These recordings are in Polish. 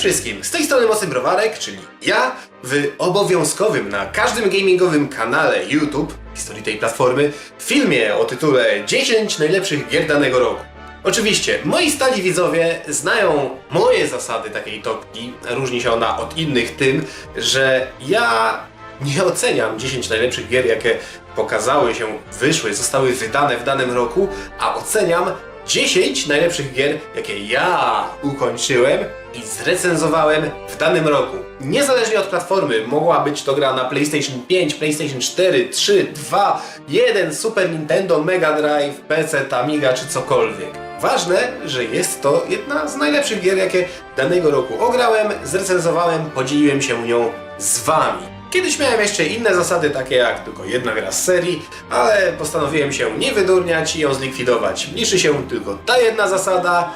wszystkim, z tej strony Mosy Browarek, czyli ja w obowiązkowym na każdym gamingowym kanale YouTube historii tej platformy filmie o tytule 10 najlepszych gier danego roku. Oczywiście, moi stali widzowie znają moje zasady takiej topki. Różni się ona od innych tym, że ja nie oceniam 10 najlepszych gier, jakie pokazały się, wyszły, zostały wydane w danym roku, a oceniam 10 najlepszych gier, jakie ja ukończyłem i zrecenzowałem w danym roku. Niezależnie od platformy, mogła być to gra na PlayStation 5, PlayStation 4, 3, 2, 1, Super Nintendo, Mega Drive, PC, Amiga czy cokolwiek. Ważne, że jest to jedna z najlepszych gier, jakie danego roku ograłem, zrecenzowałem, podzieliłem się nią z Wami. Kiedyś miałem jeszcze inne zasady, takie jak tylko jedna gra z serii, ale postanowiłem się nie wydurniać i ją zlikwidować. Liczy się tylko ta jedna zasada,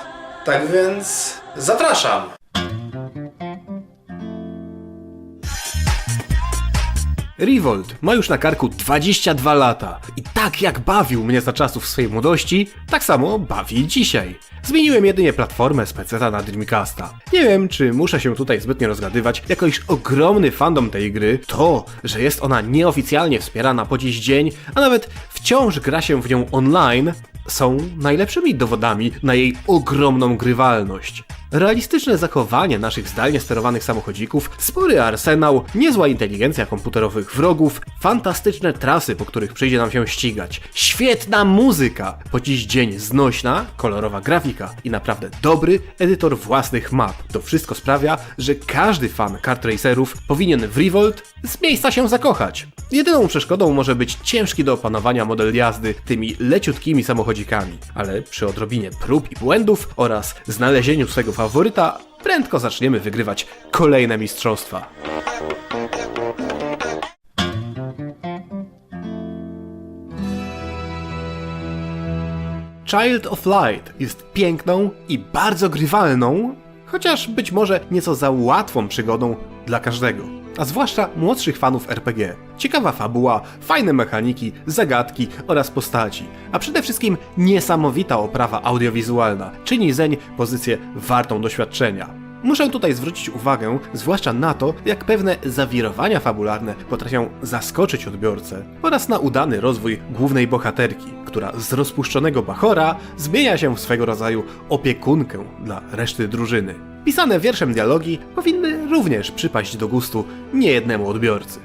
tak więc zapraszam! Revolt ma już na karku 22 lata i tak jak bawił mnie za czasów swojej młodości, tak samo bawi dzisiaj. Zmieniłem jedynie platformę z PC na Dreamcasta. Nie wiem, czy muszę się tutaj zbytnio rozgadywać, jako iż ogromny fandom tej gry, to, że jest ona nieoficjalnie wspierana po dziś dzień, a nawet wciąż gra się w nią online, są najlepszymi dowodami na jej ogromną grywalność. Realistyczne zachowanie naszych zdalnie sterowanych samochodzików, spory arsenał, niezła inteligencja komputerowych wrogów, fantastyczne trasy, po których przyjdzie nam się ścigać, świetna muzyka, po dziś dzień znośna, kolorowa grafika i naprawdę dobry edytor własnych map. To wszystko sprawia, że każdy fan kart racerów powinien w Revolt z miejsca się zakochać. Jedyną przeszkodą może być ciężki do opanowania model jazdy tymi leciutkimi samochodzikami, ale przy odrobinie prób i błędów oraz znalezieniu swego faworyta prędko zaczniemy wygrywać kolejne mistrzostwa. Child of Light jest piękną i bardzo grywalną, chociaż być może nieco za łatwą przygodą dla każdego, a zwłaszcza młodszych fanów RPG. Ciekawa fabuła, fajne mechaniki, zagadki oraz postaci, a przede wszystkim niesamowita oprawa audiowizualna czyni zeń pozycję wartą doświadczenia. Muszę tutaj zwrócić uwagę zwłaszcza na to, jak pewne zawirowania fabularne potrafią zaskoczyć odbiorcę oraz na udany rozwój głównej bohaterki, która z rozpuszczonego bachora zmienia się w swego rodzaju opiekunkę dla reszty drużyny. Pisane wierszem dialogi powinny również przypaść do gustu niejednemu odbiorcy.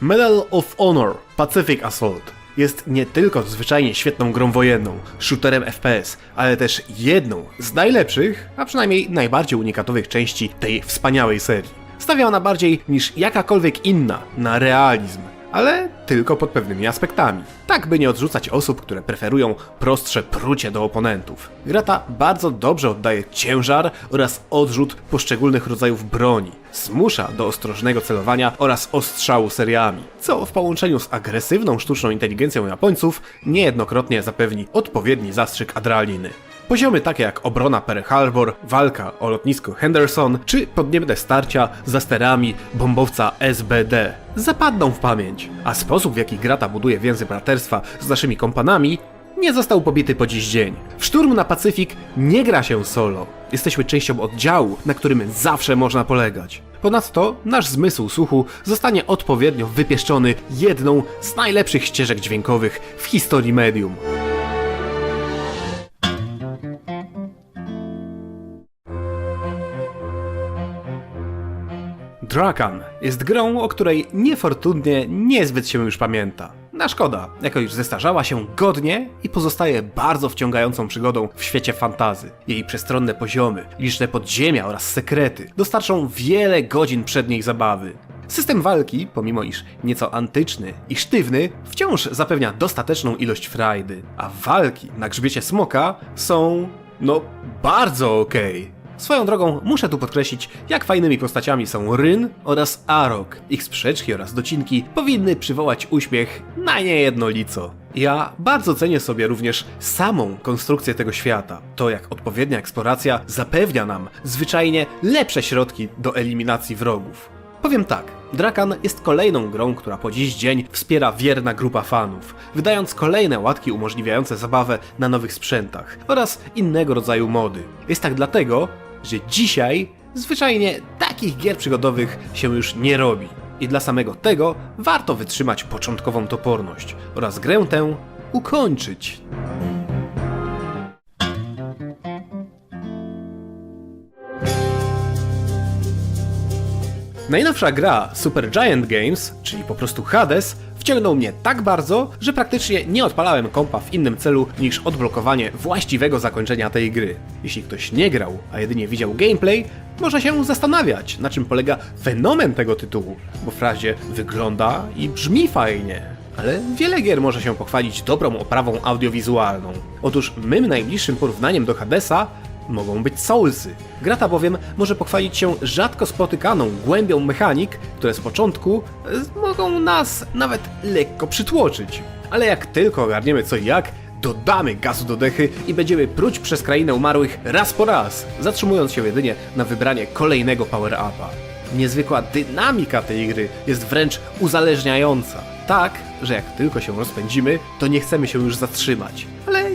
Medal of Honor Pacific Assault jest nie tylko zwyczajnie świetną grą wojenną, shooterem FPS, ale też jedną z najlepszych, a przynajmniej najbardziej unikatowych części tej wspaniałej serii. Stawia ona bardziej niż jakakolwiek inna na realizm, ale tylko pod pewnymi aspektami. Tak, by nie odrzucać osób, które preferują prostsze prucie do oponentów. Gra ta bardzo dobrze oddaje ciężar oraz odrzut poszczególnych rodzajów broni. Zmusza do ostrożnego celowania oraz ostrzału seriami, co w połączeniu z agresywną sztuczną inteligencją Japońców niejednokrotnie zapewni odpowiedni zastrzyk adrenaliny. Poziomy takie jak obrona Pearl Harbor, walka o lotnisko Henderson czy podniebne starcia za sterami bombowca SBD zapadną w pamięć, a sposób w jaki Grata buduje więzy braterstwa z naszymi kompanami nie został pobity po dziś dzień. W Szturm na Pacyfik nie gra się solo. Jesteśmy częścią oddziału, na którym zawsze można polegać. Ponadto nasz zmysł słuchu zostanie odpowiednio wypieszczony jedną z najlepszych ścieżek dźwiękowych w historii medium. Drakan jest grą, o której niefortunnie niezbyt się już pamięta. Na szkoda, jako już zestarzała się godnie i pozostaje bardzo wciągającą przygodą w świecie fantazy. Jej przestronne poziomy, liczne podziemia oraz sekrety dostarczą wiele godzin przedniej zabawy. System walki, pomimo iż nieco antyczny i sztywny, wciąż zapewnia dostateczną ilość frajdy, a walki na grzbiecie smoka są, no, bardzo okej. Swoją drogą muszę tu podkreślić, jak fajnymi postaciami są Ryn oraz Arok. Ich sprzeczki oraz docinki powinny przywołać uśmiech na niejednolico. Ja bardzo cenię sobie również samą konstrukcję tego świata. To jak odpowiednia eksploracja zapewnia nam zwyczajnie lepsze środki do eliminacji wrogów. Powiem tak, Drakan jest kolejną grą, która po dziś dzień wspiera wierna grupa fanów, wydając kolejne łatki umożliwiające zabawę na nowych sprzętach oraz innego rodzaju mody. Jest tak dlatego, że dzisiaj zwyczajnie takich gier przygodowych się już nie robi. I dla samego tego warto wytrzymać początkową toporność oraz grę tę ukończyć. Najnowsza gra Super Giant Games, czyli po prostu Hades, wciągnął mnie tak bardzo, że praktycznie nie odpalałem kompa w innym celu niż odblokowanie właściwego zakończenia tej gry. Jeśli ktoś nie grał, a jedynie widział gameplay, może się zastanawiać, na czym polega fenomen tego tytułu, bo w razie wygląda i brzmi fajnie. Ale wiele gier może się pochwalić dobrą oprawą audiowizualną. Otóż mym najbliższym porównaniem do Hadesa mogą być Soulsy. Gra ta bowiem może pochwalić się rzadko spotykaną głębią mechanik, które z początku e, mogą nas nawet lekko przytłoczyć. Ale jak tylko ogarniemy co i jak, dodamy gazu do dechy i będziemy pruć przez krainę umarłych raz po raz, zatrzymując się jedynie na wybranie kolejnego power-upa. Niezwykła dynamika tej gry jest wręcz uzależniająca. Tak, że jak tylko się rozpędzimy, to nie chcemy się już zatrzymać.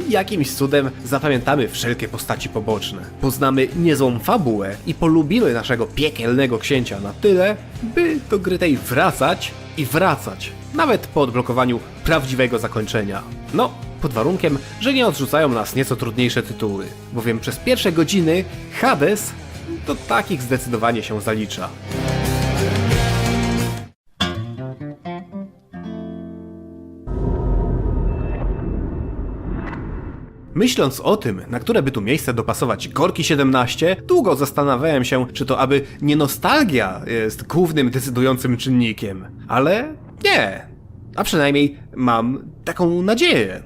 Jakimś cudem zapamiętamy wszelkie postaci poboczne. Poznamy niezłą fabułę i polubimy naszego piekielnego księcia na tyle, by do gry tej wracać i wracać. Nawet po odblokowaniu prawdziwego zakończenia. No, pod warunkiem, że nie odrzucają nas nieco trudniejsze tytuły. Bowiem przez pierwsze godziny Hades do takich zdecydowanie się zalicza. Myśląc o tym, na które by tu miejsce dopasować Gorki 17, długo zastanawiałem się, czy to aby nie nostalgia jest głównym decydującym czynnikiem. Ale nie. A przynajmniej mam taką nadzieję.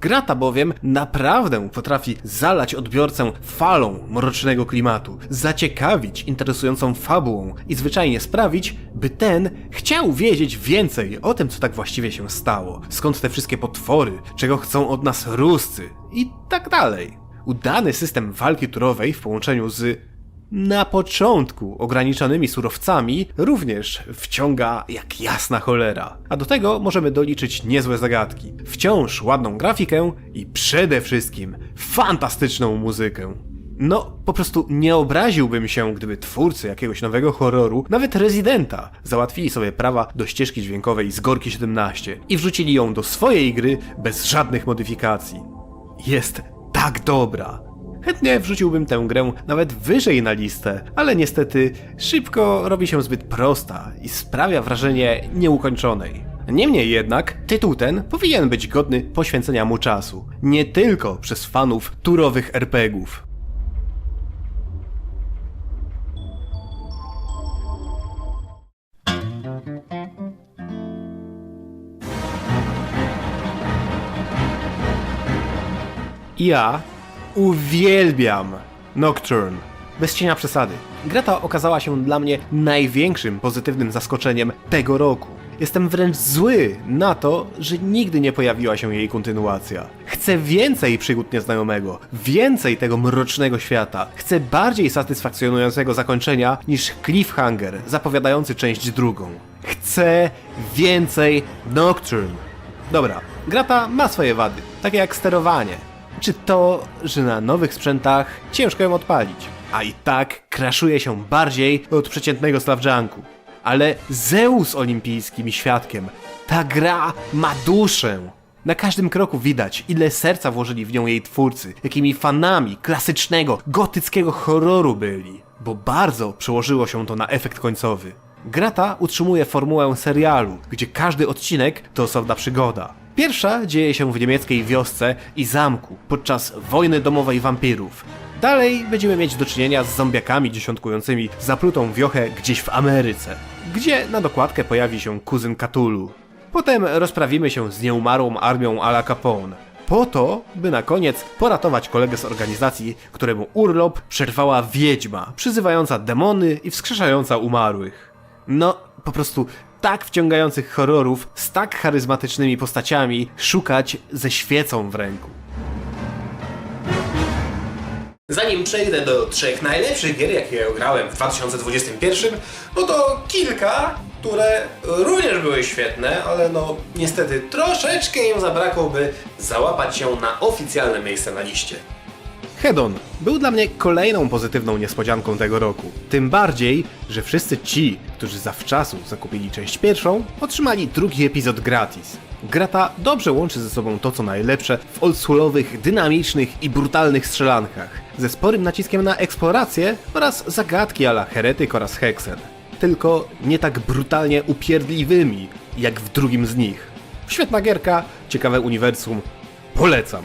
Gra ta bowiem naprawdę potrafi zalać odbiorcę falą mrocznego klimatu, zaciekawić interesującą fabułą i zwyczajnie sprawić, by ten chciał wiedzieć więcej o tym, co tak właściwie się stało, skąd te wszystkie potwory, czego chcą od nas Ruscy i tak dalej. Udany system walki turowej w połączeniu z na początku ograniczonymi surowcami również wciąga jak jasna cholera. A do tego możemy doliczyć niezłe zagadki, wciąż ładną grafikę i przede wszystkim fantastyczną muzykę. No, po prostu nie obraziłbym się, gdyby twórcy jakiegoś nowego horroru, nawet Residenta, załatwili sobie prawa do ścieżki dźwiękowej z Gorki 17 i wrzucili ją do swojej gry bez żadnych modyfikacji. Jest tak dobra, Chętnie wrzuciłbym tę grę nawet wyżej na listę, ale niestety szybko robi się zbyt prosta i sprawia wrażenie nieukończonej. Niemniej jednak, tytuł ten powinien być godny poświęcenia mu czasu, nie tylko przez fanów turowych RPGów. Ja uwielbiam Nocturne. Bez cienia przesady. Gra ta okazała się dla mnie największym pozytywnym zaskoczeniem tego roku. Jestem wręcz zły na to, że nigdy nie pojawiła się jej kontynuacja. Chcę więcej przygód nieznajomego, więcej tego mrocznego świata. Chcę bardziej satysfakcjonującego zakończenia niż cliffhanger zapowiadający część drugą. Chcę więcej Nocturne. Dobra, gra ta ma swoje wady, takie jak sterowanie, czy to, że na nowych sprzętach ciężko ją odpalić, a i tak kraszuje się bardziej od przeciętnego Slawjanku. Ale Zeus olimpijski mi świadkiem, ta gra ma duszę. Na każdym kroku widać, ile serca włożyli w nią jej twórcy, jakimi fanami klasycznego, gotyckiego horroru byli, bo bardzo przełożyło się to na efekt końcowy. Gra ta utrzymuje formułę serialu, gdzie każdy odcinek to osobna przygoda. Pierwsza dzieje się w niemieckiej wiosce i zamku podczas wojny domowej wampirów. Dalej będziemy mieć do czynienia z zombiakami dziesiątkującymi zaplutą wiochę gdzieś w Ameryce, gdzie na dokładkę pojawi się kuzyn Cthulhu. Potem rozprawimy się z nieumarłą armią Ala Capone. Po to, by na koniec poratować kolegę z organizacji, któremu urlop przerwała wiedźma, przyzywająca demony i wskrzeszająca umarłych. No, po prostu tak wciągających horrorów z tak charyzmatycznymi postaciami szukać ze świecą w ręku. Zanim przejdę do trzech najlepszych gier, jakie grałem w 2021, no to kilka, które również były świetne, ale no niestety troszeczkę im zabrakło, by załapać się na oficjalne miejsce na liście. Hedon był dla mnie kolejną pozytywną niespodzianką tego roku. Tym bardziej, że wszyscy ci, którzy zawczasu zakupili część pierwszą, otrzymali drugi epizod gratis. Gra ta dobrze łączy ze sobą to co najlepsze w oldschoolowych, dynamicznych i brutalnych strzelankach, ze sporym naciskiem na eksplorację oraz zagadki ala Heretyk oraz Hexen. Tylko nie tak brutalnie upierdliwymi, jak w drugim z nich. Świetna gierka, ciekawe uniwersum, polecam.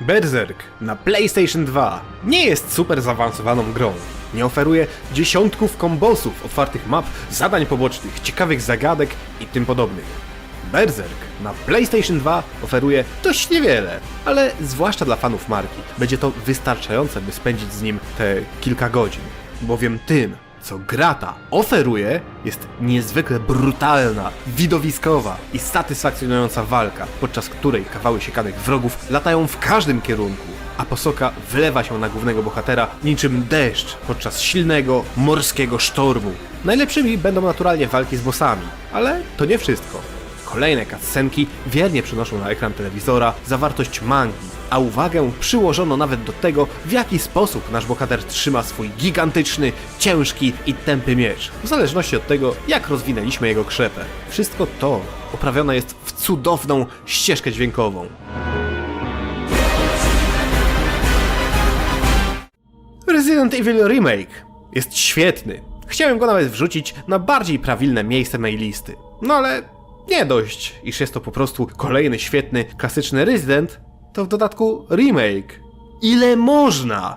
Berserk na PlayStation 2 nie jest super zaawansowaną grą. Nie oferuje dziesiątków kombosów, otwartych map, zadań pobocznych, ciekawych zagadek i tym podobnych. Berserk na PlayStation 2 oferuje dość niewiele, ale zwłaszcza dla fanów marki będzie to wystarczające, by spędzić z nim te kilka godzin. Bowiem tym, co gra ta oferuje, jest niezwykle brutalna, widowiskowa i satysfakcjonująca walka, podczas której kawały siekanych wrogów latają w każdym kierunku, a posoka wlewa się na głównego bohatera niczym deszcz podczas silnego, morskiego sztormu. Najlepszymi będą naturalnie walki z bossami, ale to nie wszystko. Kolejne cutscenki wiernie przynoszą na ekran telewizora zawartość mangi, a uwagę przyłożono nawet do tego, w jaki sposób nasz bohater trzyma swój gigantyczny, ciężki i tępy miecz, w zależności od tego, jak rozwinęliśmy jego krzepę. Wszystko to oprawione jest w cudowną ścieżkę dźwiękową. Resident Evil Remake jest świetny. Chciałem go nawet wrzucić na bardziej prawilne miejsce mej listy. No ale nie dość, iż jest to po prostu kolejny świetny, klasyczny Resident, to w dodatku remake. Ile można?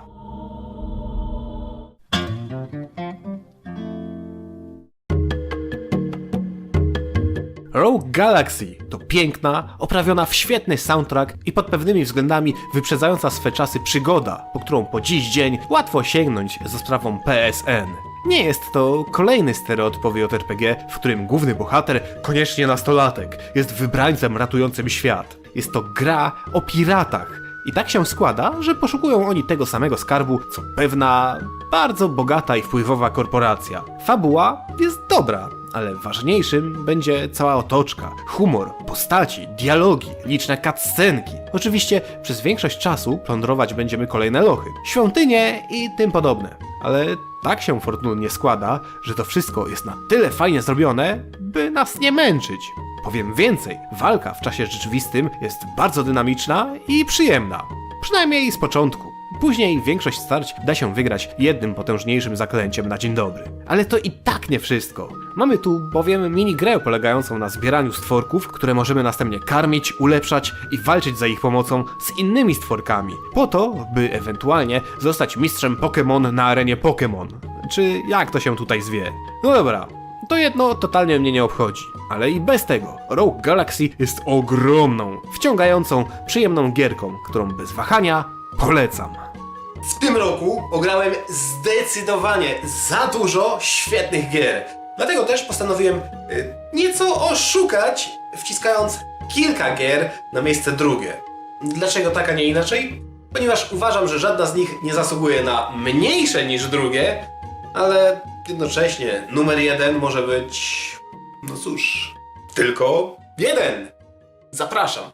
Rogue Galaxy to piękna, oprawiona w świetny soundtrack i pod pewnymi względami wyprzedzająca swe czasy przygoda, po którą po dziś dzień łatwo sięgnąć za sprawą PSN. Nie jest to kolejny stereotypowy JRPG, w którym główny bohater, koniecznie nastolatek, jest wybrańcem ratującym świat. Jest to gra o piratach. I tak się składa, że poszukują oni tego samego skarbu, co pewna bardzo bogata i wpływowa korporacja. Fabuła jest dobra, ale ważniejszym będzie cała otoczka, humor, postaci, dialogi, liczne cutscenki. Oczywiście przez większość czasu plądrować będziemy kolejne lochy, świątynie i tym podobne. Ale tak się fortunnie składa, że to wszystko jest na tyle fajnie zrobione, by nas nie męczyć. Powiem więcej, walka w czasie rzeczywistym jest bardzo dynamiczna i przyjemna. Przynajmniej z początku. Później większość starć da się wygrać jednym potężniejszym zaklęciem na dzień dobry. Ale to i tak nie wszystko. Mamy tu bowiem minigrę polegającą na zbieraniu stworków, które możemy następnie karmić, ulepszać i walczyć za ich pomocą z innymi stworkami, po to, by ewentualnie zostać mistrzem Pokémon na arenie Pokémon. Czy jak to się tutaj zwie? No dobra, to jedno totalnie mnie nie obchodzi, ale i bez tego Rogue Galaxy jest ogromną, wciągającą, przyjemną gierką, którą bez wahania polecam. W tym roku ograłem zdecydowanie za dużo świetnych gier. Dlatego też postanowiłem y, nieco oszukać, wciskając kilka gier na miejsce drugie. Dlaczego tak, a nie inaczej? Ponieważ uważam, że żadna z nich nie zasługuje na mniejsze niż drugie, ale jednocześnie numer jeden może być, no cóż, tylko jeden. Zapraszam.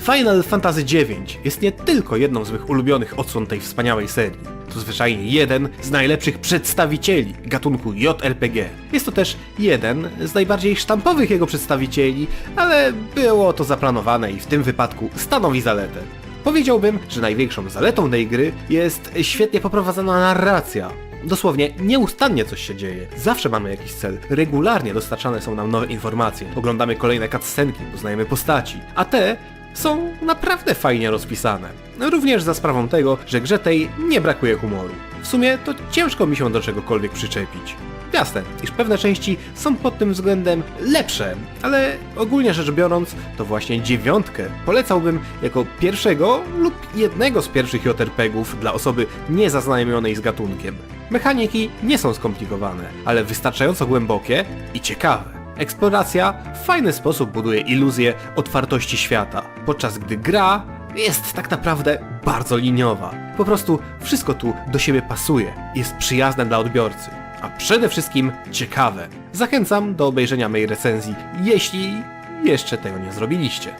Final Fantasy IX jest nie tylko jedną z moich ulubionych odsłon tej wspaniałej serii. To zwyczajnie jeden z najlepszych przedstawicieli gatunku JRPG. Jest to też jeden z najbardziej sztampowych jego przedstawicieli, ale było to zaplanowane i w tym wypadku stanowi zaletę. Powiedziałbym, że największą zaletą tej gry jest świetnie poprowadzona narracja, Dosłownie nieustannie coś się dzieje. Zawsze mamy jakiś cel. Regularnie dostarczane są nam nowe informacje. Oglądamy kolejne cutscenki, poznajemy postaci. A te są naprawdę fajnie rozpisane. Również za sprawą tego, że grze tej nie brakuje humoru. W sumie to ciężko mi się do czegokolwiek przyczepić. Jasne, iż pewne części są pod tym względem lepsze, ale ogólnie rzecz biorąc, to właśnie dziewiątkę polecałbym jako pierwszego lub jednego z pierwszych JRPG-ów dla osoby niezaznajomionej z gatunkiem. Mechaniki nie są skomplikowane, ale wystarczająco głębokie i ciekawe. Eksploracja w fajny sposób buduje iluzję otwartości świata, podczas gdy gra jest tak naprawdę bardzo liniowa. Po prostu wszystko tu do siebie pasuje, jest przyjazne dla odbiorcy, a przede wszystkim ciekawe. Zachęcam do obejrzenia mojej recenzji, jeśli jeszcze tego nie zrobiliście.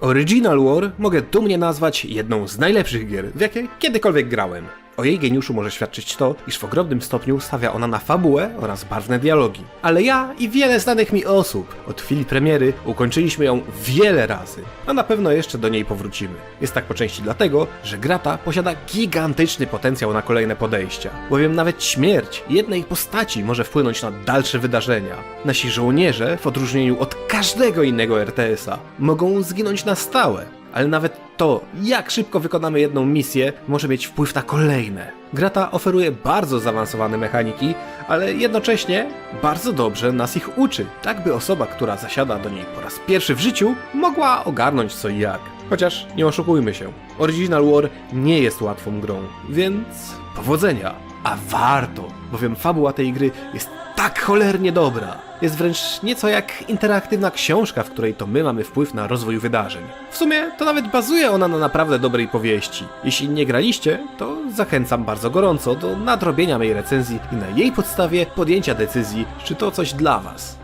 Original War mogę dumnie nazwać jedną z najlepszych gier, w jakie kiedykolwiek grałem. O jej geniuszu może świadczyć to, iż w ogromnym stopniu stawia ona na fabułę oraz barwne dialogi. Ale ja i wiele znanych mi osób od chwili premiery ukończyliśmy ją wiele razy, a na pewno jeszcze do niej powrócimy. Jest tak po części dlatego, że gra ta posiada gigantyczny potencjał na kolejne podejścia, bowiem nawet śmierć jednej postaci może wpłynąć na dalsze wydarzenia. Nasi żołnierze, w odróżnieniu od każdego innego RTS-a, mogą zginąć na stałe, ale nawet to, jak szybko wykonamy jedną misję, może mieć wpływ na kolejne. Gra ta oferuje bardzo zaawansowane mechaniki, ale jednocześnie bardzo dobrze nas ich uczy, tak by osoba, która zasiada do niej po raz pierwszy w życiu, mogła ogarnąć co i jak. Chociaż nie oszukujmy się, Original War nie jest łatwą grą, więc powodzenia. A warto, bowiem fabuła tej gry jest tak cholernie dobra. Jest wręcz nieco jak interaktywna książka, w której to my mamy wpływ na rozwój wydarzeń. W sumie to nawet bazuje ona na naprawdę dobrej powieści. Jeśli nie graliście, to zachęcam bardzo gorąco do nadrobienia mojej recenzji i na jej podstawie podjęcia decyzji, czy to coś dla was.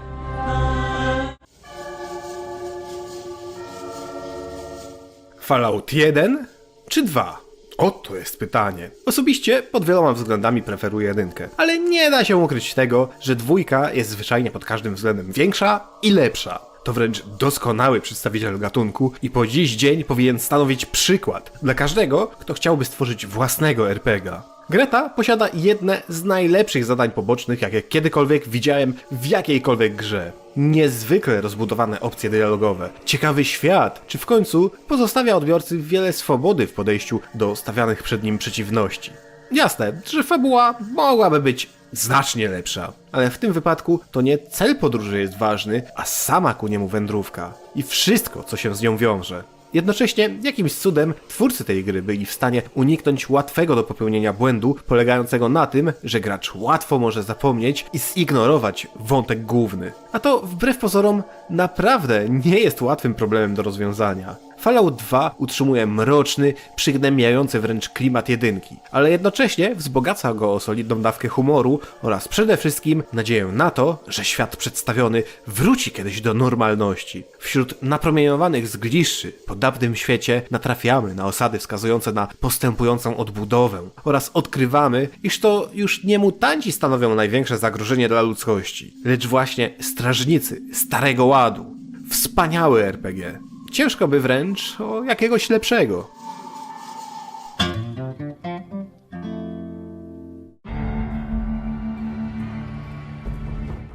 Fallout 1 czy 2? Oto jest pytanie. Osobiście pod wieloma względami preferuję jedynkę, ale nie da się ukryć tego, że dwójka jest zwyczajnie pod każdym względem większa i lepsza. To wręcz doskonały przedstawiciel gatunku i po dziś dzień powinien stanowić przykład dla każdego, kto chciałby stworzyć własnego RPGa. Greta posiada jedne z najlepszych zadań pobocznych, jakie kiedykolwiek widziałem w jakiejkolwiek grze. Niezwykle rozbudowane opcje dialogowe, ciekawy świat, czy w końcu pozostawia odbiorcy wiele swobody w podejściu do stawianych przed nim przeciwności. Jasne, że fabuła mogłaby być znacznie lepsza, ale w tym wypadku to nie cel podróży jest ważny, a sama ku niemu wędrówka i wszystko, co się z nią wiąże. Jednocześnie jakimś cudem twórcy tej gry byli w stanie uniknąć łatwego do popełnienia błędu, polegającego na tym, że gracz łatwo może zapomnieć i zignorować wątek główny. A to wbrew pozorom naprawdę nie jest łatwym problemem do rozwiązania. Fallout 2 utrzymuje mroczny, przygnębiający wręcz klimat jedynki, ale jednocześnie wzbogaca go o solidną dawkę humoru oraz przede wszystkim nadzieję na to, że świat przedstawiony wróci kiedyś do normalności. Wśród napromieniowanych zgliszczy po dawnym świecie natrafiamy na osady wskazujące na postępującą odbudowę oraz odkrywamy, iż to już nie mutanci stanowią największe zagrożenie dla ludzkości, lecz właśnie strażnicy Starego Ładu. Wspaniały RPG. Ciężko by wręcz o jakiegoś lepszego.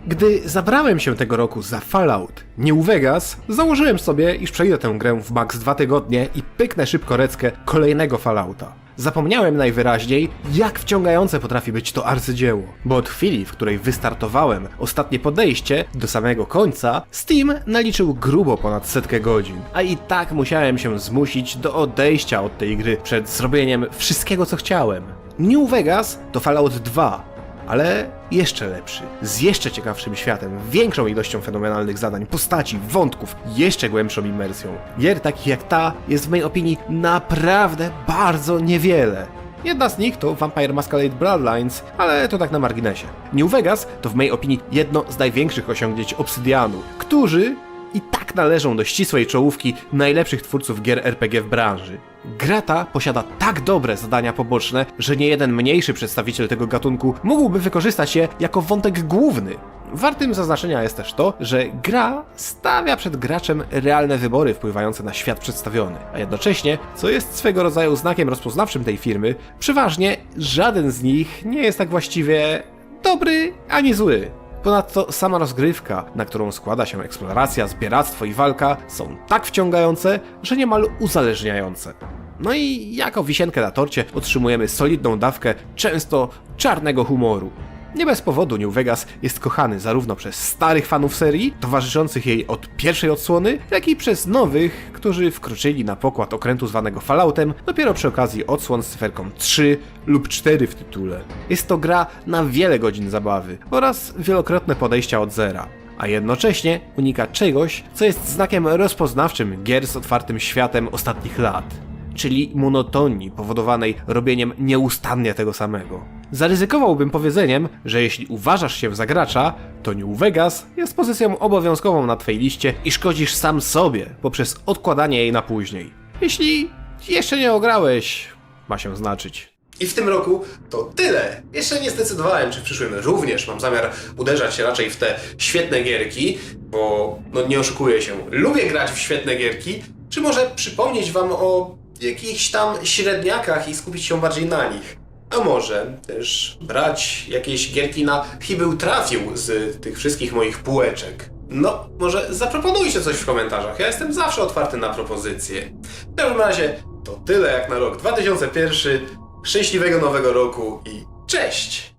Gdy zabrałem się tego roku za Fallout New Vegas, założyłem sobie, iż przejdę tę grę w max dwa tygodnie i pyknę szybko reckę kolejnego Fallouta. Zapomniałem najwyraźniej, jak wciągające potrafi być to arcydzieło, bo od chwili, w której wystartowałem ostatnie podejście do samego końca, Steam naliczył grubo ponad setkę godzin, a i tak musiałem się zmusić do odejścia od tej gry przed zrobieniem wszystkiego co chciałem. New Vegas to Fallout 2, ale jeszcze lepszy, z jeszcze ciekawszym światem, większą ilością fenomenalnych zadań, postaci, wątków, jeszcze głębszą imersją. Gier takich jak ta jest w mojej opinii naprawdę bardzo niewiele. Jedna z nich to Vampire Masquerade Bloodlines, ale to tak na marginesie. New Vegas to w mojej opinii jedno z największych osiągnięć Obsydianu, którzy i tak należą do ścisłej czołówki najlepszych twórców gier RPG w branży. Gra ta posiada tak dobre zadania poboczne, że nie jeden mniejszy przedstawiciel tego gatunku mógłby wykorzystać je jako wątek główny. Wartym zaznaczenia jest też to, że gra stawia przed graczem realne wybory wpływające na świat przedstawiony, a jednocześnie, co jest swego rodzaju znakiem rozpoznawczym tej firmy, przeważnie żaden z nich nie jest tak właściwie dobry ani zły. Ponadto sama rozgrywka, na którą składa się eksploracja, zbieractwo i walka, są tak wciągające, że niemal uzależniające. No i jako wisienkę na torcie otrzymujemy solidną dawkę często czarnego humoru. Nie bez powodu New Vegas jest kochany zarówno przez starych fanów serii, towarzyszących jej od pierwszej odsłony, jak i przez nowych, którzy wkroczyli na pokład okrętu zwanego Falloutem dopiero przy okazji odsłon z cyferką 3 lub 4 w tytule. Jest to gra na wiele godzin zabawy oraz wielokrotne podejścia od zera a jednocześnie unika czegoś, co jest znakiem rozpoznawczym gier z otwartym światem ostatnich lat, czyli monotonii powodowanej robieniem nieustannie tego samego. Zaryzykowałbym powiedzeniem, że jeśli uważasz się za gracza, to New Vegas jest pozycją obowiązkową na Twojej liście i szkodzisz sam sobie poprzez odkładanie jej na później. Jeśli jeszcze nie ograłeś, ma się znaczyć. I w tym roku to tyle. Jeszcze nie zdecydowałem, czy w przyszłym również mam zamiar uderzać się raczej w te świetne gierki, bo no nie oszukuję się, lubię grać w świetne gierki, czy może przypomnieć wam o jakichś tam średniakach i skupić się bardziej na nich. A może też brać jakieś gierki na chybił trafił z tych wszystkich moich półeczek. No, może zaproponujcie coś w komentarzach. Ja jestem zawsze otwarty na propozycje. W każdym razie to tyle jak na rok 2001. Szczęśliwego nowego roku i cześć!